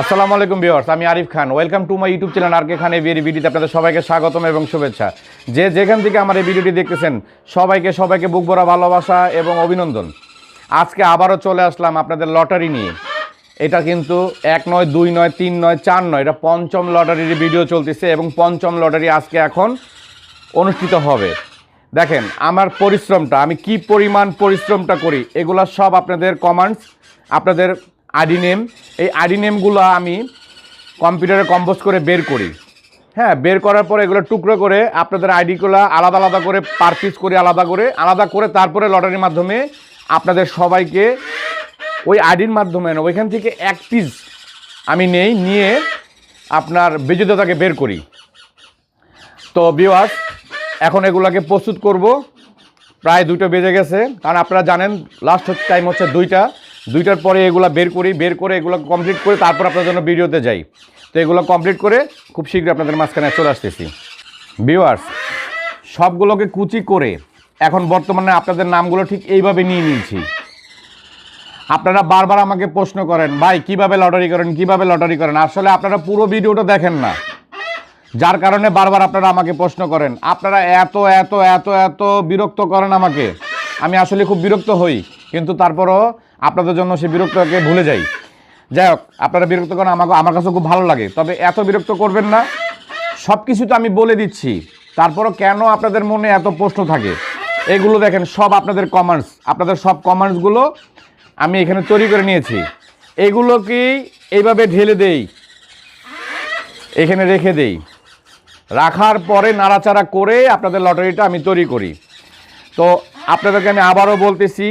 আসসালামু আলাইকুম ভিউয়ার্স, আমি Arif Khan. Welcome to my YouTube channel R K Khan every ভিডিওতে আপনাদের সবাইকে স্বাগতম এবং শুভেচ্ছা। যে যেখান থেকে আমার এই ভিডিওটি দেখতেছেন, সবাইকে সবাইকে বুক ভরা ভালোবাসা এবং অভিনন্দন। আজকে আবারও চলে আসলাম আপনাদের লটারি নিয়ে। এটা কিন্তু এক নয়, দুই নয়, তিন নয়, চার নয়, এটা পঞ্চম লটারির ভিডিও চলতেছে এবং পঞ্চম লটারি আজকে এখন অনুষ্ঠিত হবে। দেখেন, আমার পরিশ্রমটা, আমি কি পরিমাণ পরিশ্রমটা করি, এগুলা সব আপনাদের কমান্ডস আপনাদের আইডি নেম এই আইডি নেমগুলো আমি কম্পিউটারে কম্পোজ করে বের করি। হ্যাঁ বের করার পরে এগুলো টুকরো করে আপনাদের আইডিগুলো আলাদা আলাদা করে পার পিস করে, আলাদা করে আলাদা করে তারপরে লটারির মাধ্যমে আপনাদের সবাইকে ওই আইডির মাধ্যমে ওইখান থেকে এক পিস আমি নেই, নিয়ে আপনার বিজেতাকে বের করি। তো বিওয়াস এখন এগুলাকে প্রস্তুত করব। প্রায় দুটো বেজে গেছে, কারণ আপনারা জানেন লাস্ট টাইম হচ্ছে দুইটা। দুইটার পরে এগুলো বের করি, বের করে এগুলো কমপ্লিট করে তারপর আপনার জন্য ভিডিওতে যাই। তো এগুলো কমপ্লিট করে খুব শীঘ্রই আপনাদের মাঝখানে চলে আসতেছি। ভিউয়ার্স সবগুলোকে কুচি করে এখন বর্তমানে আপনাদের নামগুলো ঠিক এইভাবে নিয়ে নিয়েছি। আপনারা বারবার আমাকে প্রশ্ন করেন, ভাই, কীভাবে লটারি করেন, কীভাবে লটারি করেন? আসলে আপনারা পুরো ভিডিওটা দেখেন না। যার কারণে বারবার আপনারা আমাকে প্রশ্ন করেন, আপনারা এত এত এত এত বিরক্ত করেন আমাকে। আমি আসলে খুব বিরক্ত হই, কিন্তু তারপরও আপনাদের জন্য সে বিরক্তকে ভুলে যাই। যাই হোক, আপনারা বিরক্ত করেন, আমাকে আমার কাছে খুব ভালো লাগে। তবে এত বিরক্ত করবেন না। সব কিছু তো আমি বলে দিচ্ছি। তারপরও কেন আপনাদের মনে এত প্রশ্ন থাকে? এগুলো দেখেন, সব আপনাদের কমেন্টস আপনাদের সব কমেন্টসগুলো আমি এখানে তৈরি করে নিয়েছি। এগুলোকেই এইভাবে ঢেলে দেই? এখানে রেখে দেই। রাখার পরে নাড়াচাড়া করে আপনাদের লটারিটা আমি তৈরি করি। তো আপনাদেরকে আমি আবারও বলতেছি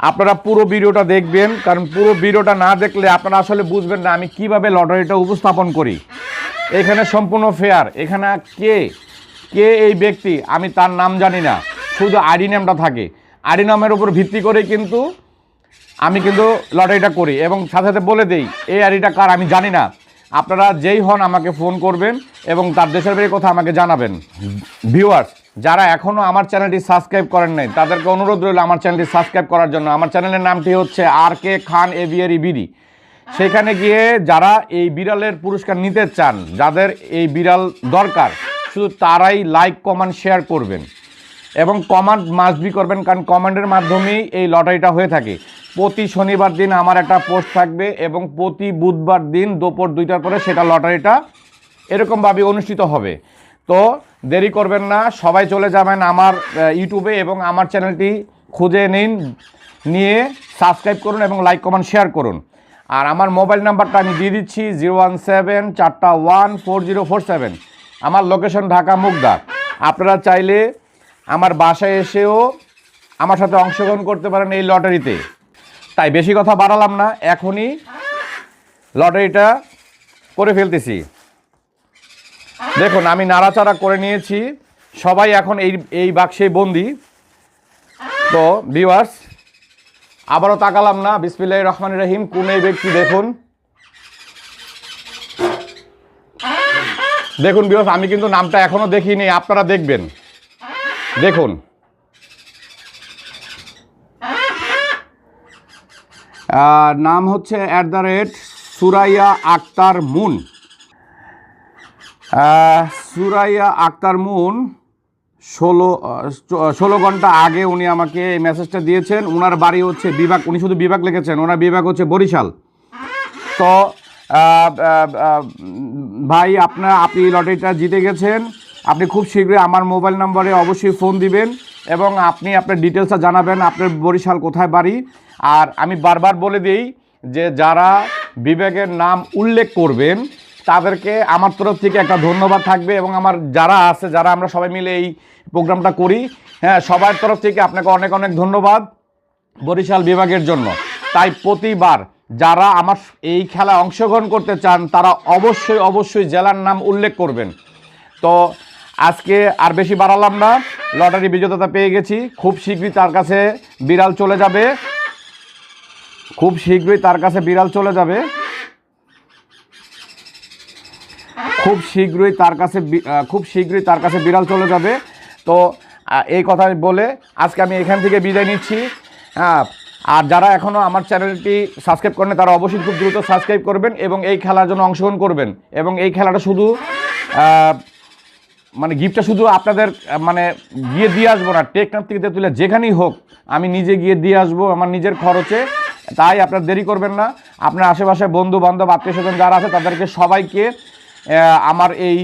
আপনারা পুরো ভিডিওটা দেখবেন, কারণ পুরো ভিডিওটা না দেখলে আপনারা আসলে বুঝবেন না আমি কীভাবে লটারিটা উপস্থাপন করি। এখানে সম্পূর্ণ ফেয়ার এখানে কে কে এই ব্যক্তি, আমি তার নাম জানি না। শুধু আইডি নামটা থাকে। আইডি নামের উপর ভিত্তি করে কিন্তু আমি কিন্তু লটারিটা করি। এবং সাথে সাথে বলে দেই, এই আইডিটা কার আমি জানি না। আপনারা যেই হন আমাকে ফোন করবেন এবং তার দেশের বাড়ির কথা আমাকে জানাবেন। ভিউয়ার্স যারা এখনও আমার চ্যানেলটি সাবস্ক্রাইব করেন নাই, তাদেরকে অনুরোধ রইল আমার চ্যানেলটি সাবস্ক্রাইব করার জন্য। আমার চ্যানেলের নামটি হচ্ছে আর কে খান এভিয়ারি বিডি। সেখানে গিয়ে যারা এই বিড়ালের পুরস্কার নিতে চান, যাদের এই বিড়াল দরকার, শুধু তারাই লাইক, কমেন্ট, শেয়ার করবেন। এবং কমান্ড মাস্ট বি করবেন, কারণ কমান্ডের মাধ্যমেই এই লটারিটা হয়ে থাকে। প্রতি শনিবার দিন আমার একটা পোস্ট থাকবে এবং প্রতি বুধবার দিন দুপুর দুইটার পরে সেটা লটারিটা এরকমভাবে অনুষ্ঠিত হবে। তো দেরি করবেন না, সবাই চলে যাবেন আমার ইউটিউবে এবং আমার চ্যানেলটি খুঁজে নিন, নিয়ে সাবস্ক্রাইব করুন এবং লাইক কমেন্ট শেয়ার করুন। আর আমার মোবাইল নাম্বারটা আমি দিয়ে দিচ্ছি জিরো ওয়ান সেভেন চারটা one four zero four seven আমার লোকেশন ঢাকা, মুগদা। আপনারা চাইলে আমার বাসায় এসেও আমার সাথে অংশগ্রহণ করতে পারেন এই লটারিতে তাই বেশি কথা বাড়ালাম না, এখনই লটারিটা করে ফেলতেছি। দেখুন, আমি নাড়াচাড়া করে নিয়েছি। সবাই এখন এই এই বাক্সে বন্দি। তো ভিউয়ার্স আবারও তাকালাম না। বিসমিল্লাহ রহমান রহিম, কোন এই ব্যক্তি দেখুন। দেখুন ভিউয়ার্স আমি কিন্তু নামটা এখনও দেখিনি, আপনারা দেখবেন। দেখুন। নাম হচ্ছে at the rate Suraiya Akter Mun. Suraiya Akter Mun ষোলো ষোলো ঘণ্টা আগে উনি আমাকে এই মেসেজটা দিয়েছেন। ওনার বাড়ি হচ্ছে বিভাগ উনি শুধু বিভাগ লিখেছেন, ওনার বিভাগ হচ্ছে বরিশাল। তো ভাই, আপনার, আপনি লটারিটা জিতে গেছেন। আপনি খুব শীঘ্রই আমার মোবাইল নম্বরে অবশ্যই ফোন দিবেন এবং আপনি আপনার ডিটেলসটা জানাবেন, আপনার বরিশাল কোথায় বাড়ি। আর আমি বারবার বলে দিই যে যারা বিবেকের নাম উল্লেখ করবেন তাদেরকে আমার তরফ থেকে একটা ধন্যবাদ থাকবে এবং আমার যারা আছে, যারা আমরা সবাই মিলে এই প্রোগ্রামটা করি হ্যাঁ সবার তরফ থেকে আপনাকে অনেক অনেক ধন্যবাদ বরিশাল বিভাগের জন্য। তাই প্রতিবার যারা আমার এই খেলায় অংশগ্রহণ করতে চান, তারা অবশ্যই অবশ্যই জেলার নাম উল্লেখ করবেন। তো আজকে আর বেশি বাড়ালাম না, লটারি বিজেতা পেয়ে গেছি। খুব শীঘ্রই তার কাছে বিড়াল চলে যাবে। খুব শীঘ্রই তার কাছে বিড়াল চলে যাবে। খুব শীঘ্রই তার কাছে খুব শীঘ্রই তার কাছে বিড়াল চলে যাবে। তো এই কথা বলে আজকে আমি এখান থেকে বিদায় নিচ্ছি। হ্যাঁ আর যারা এখনও আমার চ্যানেলটি সাবস্ক্রাইব করেন তারা অবশ্যই খুব দ্রুত সাবস্ক্রাইব করবেন এবং এই খেলার জন্য অংশগ্রহণ করবেন। এবং এই খেলাটা শুধু মানে গিফটটা শুধু আপনাদের মানে গিয়ে দিয়ে আসব না, টেকনাফ থেকে তুলে যেখানেই হোক, আমি নিজে গিয়ে দিয়ে আসব আমার নিজের খরচে। তাই আপনার দেরি করবেন না। আপনার আশেপাশে বন্ধু বান্ধব আত্মীয় স্বজন যারা আছে, তাদেরকে সবাইকে আমার এই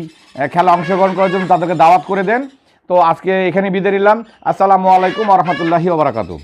খেলা অংশগ্রহণ করার জন্য তাদেরকে দাওয়াত করে দেন। তো আজকে এখানে বিদায় নিলাম। আসসালামু আলাইকুম রহমতুল্লাহি ওবরাকাতু